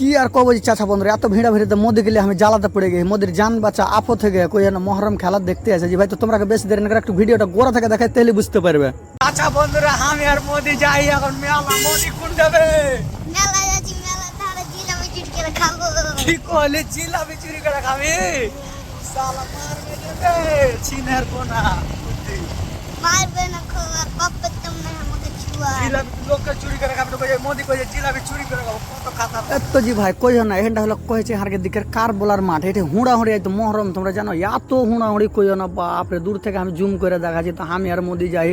কি আর কব যে চাচা বন্ধুরা এত ভিড়া ভিড়িতে মোদি গেলে আমি জ্বালাতে পড়ে গেছি মোদির জান বাচ্চা আপো থেকে কই যেন মহরম খেলা দেখতে আসে। যে ভাই তো তোমরা বেশি দেরি না করে একটু ভিডিওটা গোড়া থেকে দেখাই তাহলে বুঝতে পারবে। চাচা বন্ধুরা আমি আর মোদি যাই এখন মেলা মোদি কোন যাবে? কি কইলে জিলাপি চুরি করে খাবি? সালা মারবে যাবে চিনের কোনা মারবে না এত জি ভাই কই না এখানটা হলো কইছে হারকে দিকের কার বলার মাঠ, এটা হুড়া হুড়ি একদম মহরম, তোমরা জানো, এত হুড়া হুড়ি কইও না, বাপরে, দূর থেকে আমি জুম করে দেখাচ্ছি, তো আমি আর মোদি যাই,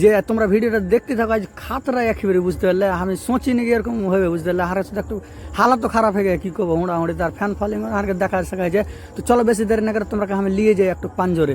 যে তোমরা ভিডিওটা দেখতে থাকো, আজ খাতরা একেবারে বুঝতে পারলে, আমি সোচিনি এরকম হবে বুঝতে পারলে হারের সাথে একটু হালাত তো খারাপ হয়ে গেছে, কি করব হুড়া হুড়ি তার ফ্যান ফলিং হারকে দেখা শেখাচ্ছে তো চলো বেশি দেরি না করে তোমরা আমি নিয়ে যাই একটু পাঞ্জরে।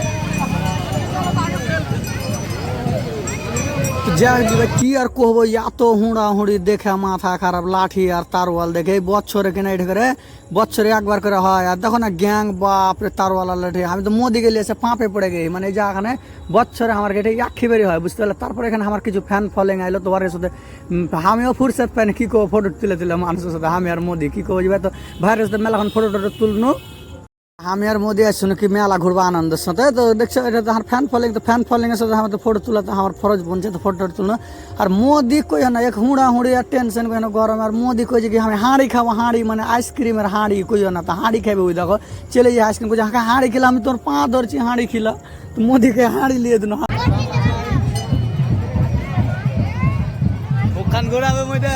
যাই কি আর কহবো এত হুড়া হুড়ি দেখে মাথা খারাপ লাঠি আর তারওয়াল দেখে এই বছরে কিনা এটা করে বছরে একবার করে হয় আর দেখো না গ্যাং বাপরে তারওয়ালা লাঠি আমি তো মোদি গেলে এসে পাঁপে পড়ে গেই মানে যে এখানে বছরে আমার গেটে একেবারে হয় বুঝতে পারলে তারপরে এখানে আমার কিছু ফ্যান ফলোইং আইলো তোমার সাথে আমিও ফুরসেট পাই কি কো ফটো তুলে তুলে মানুষের সাথে আমি আর মোদি কি কো ভাই তো ভাইয়ের সাথে মেলাখন ফটো টটো তুলনু আমি আর মোদি আসছি নাকি মেলা ঘুরবা আনন্দের সাথে। তো দেখছ, এটা তো আমার ফ্যান ফলোইং তো ফ্যান ফলোইং এর সাথে আমার তো ফটো তোলা, তো আমার ফরজ বনছে তো ফটো তুলনো আর মোদি কই না এক হুড়া হুড়ি আর টেনশন কই না গরম। আর মোদি কই যে কি, আমি হাঁড়ি খাব, হাঁড়ি মানে আইসক্রিমের হাঁড়ি, কই না তো হাঁড়ি খাবে ওই দেখো। চলে যায় আইসক্রিম কই হাঁকা হাঁড়ি খেলা, আমি তোর পা ধরছি, হাঁড়ি খিলা। তো মোদিকে হাঁড়ি লিয়ে দিন ওখান ঘোরাবে মইটা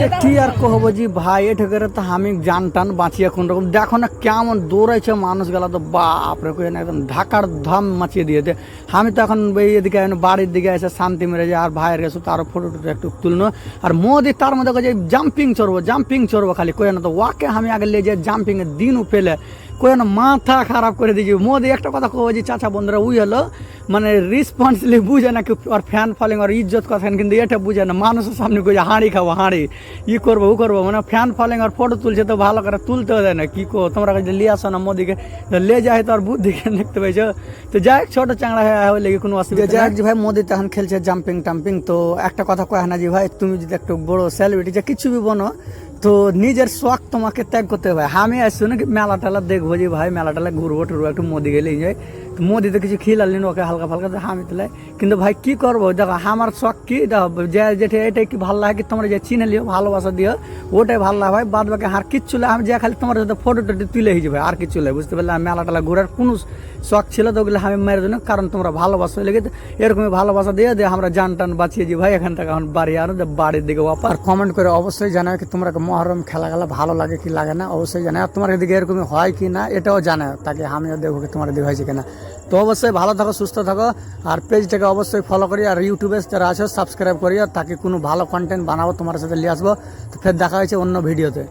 কি আর কহবো জি ভাই এ করে তো আমি জান টান বাঁচিয়ে কোন রকম। দেখো না কেমন দৌড়াইছে মানুষ গেলা তো বাপরে কই না একদম ঢাকার ধাম মাচিয়ে দিয়েছে। আমি তো এখন এদিকে বাড়ির দিকে এসে শান্তি মেরে যায় আর ভাইয়ের গেছে তারও ফটো টুটো একটু তুলনো আর মোদি তার মধ্যে যে জাম্পিং চড়বো জাম্পিং চড়বো খালি। কই না তো ওয়াকে আমি আগে লে যে জাম্পিং এর দিনও পেলে কই না মাথা খারাপ করে দিয়েছি। মোদি একটা কথা কব যে চাচা বন্ধুরা উই হলো মানে রেসপন্সিবলি বুঝে না কি আর ফ্যান ফলিং আর ইজ্জত কথা কিন্তু এটা বুঝে না। মানুষের সামনে কই যে হাঁড়ি খাব হাঁড়ি ই করব ও করব। মানে ফ্যান ফলিং আর ফটো তুলছে তো ভালো করে তুলতে দেয় না। কি কো তোমরা কাছে লিয়ে আসো না মোদিকে। লে যায় তো আর বুদ্ধিকে দেখতে পাইছো? তো যাই হোক, ছোট চাংড়া হয়ে লেগে কোনো অসুবিধা যাই হোক যে ভাই মোদি তখন খেলছে জাম্পিং টাম্পিং তো একটা কথা কয় না যে ভাই তুমি যদি একটু বড় সেলিব্রিটি যে কিছু বি বনো তো নিজের শখ তোমাকে ত্যাগ করতে হবে। আমি আসছি নাকি মেলা টেলা দেখব যে ভাই মেলা টেলা ঘুরবো, টুরবো, একটু মোদি গেলে তো মোদি তো কিছু খিলালি ওকে হালকা ফালকা তো আমি তুলাই কিন্তু ভাই, কি করব? দেখো, আমার শখ কি? দেখো, যে যেটা এটাই কি ভালো লাগে কি তোমরা যে চিনে লিও, ভালোবাসা দিও, ওটাই ভালো লাগে ভাই। বাদ বাকি আর কিচ্ছু লাগে। আমি যে খালি তোমার সাথে ফটো টটো তুলে হয়ে যাবে আর কিছু লাগে, বুঝতে পারলে? আমি মেলা টেলা ঘুরার কোনো শখ ছিল তো ওগুলো আমি মেরে দিন কারণ তোমরা ভালোবাসা লেগে। এরকমই ভালোবাসা দিয়ে দিয়ে আমরা জান টান বাঁচিয়ে যাই ভাই, এখান থেকে এখন বাড়ি আনো যে বাড়ির দিকে বাপা আর কমেন্ট করে অবশ্যই জানাও কি তোমরা মহরম খেলা খেলা ভালো লাগে কি লাগে না, অবশ্যই জানাও। তোমার এদিকে এরকমই হয় কি না, এটাও জানাও। তাকে আমিও দেখব কি তোমার এদিকে হয়েছে কিনা তো অবশ্যই ভালো থাকো, সুস্থ থাকো। আর পেজটাকে অবশ্যই ফলো করি আর ইউটিউবে যারা আছো সাবস্ক্রাইব করি আর তাকে কোনো ভালো কন্টেন্ট বানাবো, তোমার সাথে নিয়ে আসব। তো ফের দেখা হয়েছে অন্য ভিডিওতে